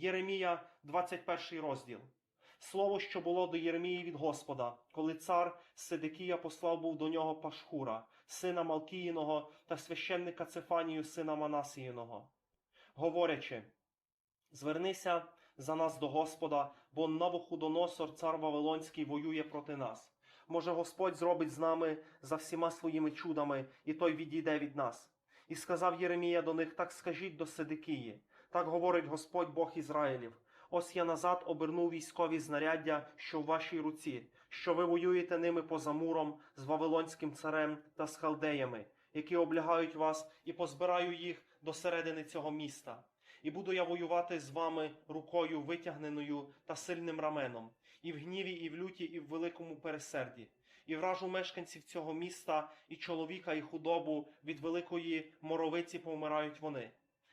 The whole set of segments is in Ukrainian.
Єремія, 21 розділ. Слово, що було до Єремії від Господа, коли цар Сидикія послав був до нього Пашхура, сина Малкіїного та священника Цефанію, сина Манасіїного, говорячи: Звернися за нас до Господа, бо Навуходоносор, цар Вавилонський, воює проти нас. Може, Господь зробить з нами за всіма своїми чудами, і той відійде від нас. І сказав Єремія до них: Так скажіть до Сидикії. Так говорить Господь Бог Ізраїлів. Ось я назад оберну військові знаряддя, що в вашій руці, що ви воюєте ними поза муром з Вавилонським царем та з халдеями, які облягають вас, і позбираю їх до середини цього міста. І буду я воювати з вами рукою витягненою та сильним раменом, і в гніві, і в люті, і в великому пересерді. І вражу мешканців цього міста, і чоловіка, і худобу від великої моровиці повмирають вони.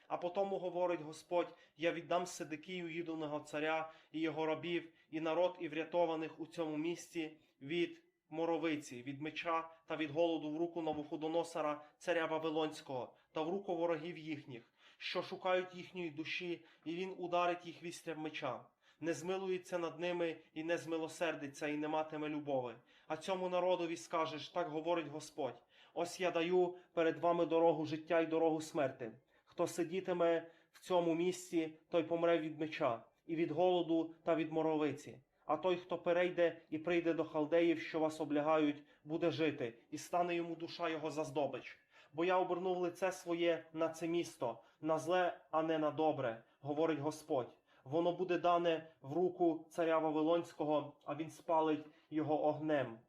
А потому говорить Господь: я віддам Сидикію, їдуного царя, і його рабів, і народ, і врятованих у цьому місті від моровиці, від меча та від голоду в руку Новоходоносора, царя Вавилонського, та в руку ворогів їхніх, що шукають їхньої душі, і він ударить їх вістрям меча. Не змилується над ними і не змилосердиться, і не матиме любови. А цьому народові скажеш, так говорить Господь: ось я даю перед вами дорогу життя і дорогу смерти. Хто сидітиме в цьому місці, той помре від меча, і від голоду та від моровиці. А той, хто перейде і прийде до халдеїв, що вас облягають, буде жити, і стане йому душа його за здобич. Бо я обернув лице своє на це місто, на зле, а не на добре, говорить Господь. Воно буде дане в руку царя Вавилонського, а він спалить його огнем.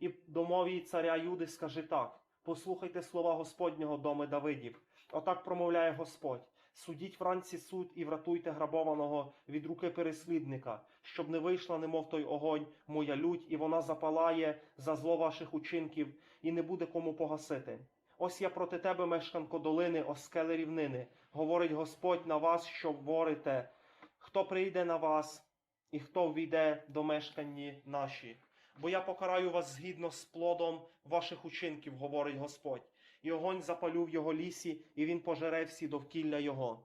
І домові царя Юди скажи так: послухайте слова Господнього доми Давидів. Отак промовляє Господь: судіть вранці суд і врятуйте грабованого від руки переслідника, щоб не вийшла, немов той огонь, моя лють, і вона запалає за зло ваших учинків, і не буде кому погасити. Ось я проти тебе, мешканко долини, оскели рівнини, говорить Господь на вас, що ворите, хто прийде на вас, і хто ввійде до мешканні наші. Бо я покараю вас згідно з плодом ваших учинків, говорить Господь і огонь запалю в його лісі, і він пожере всі довкілля його.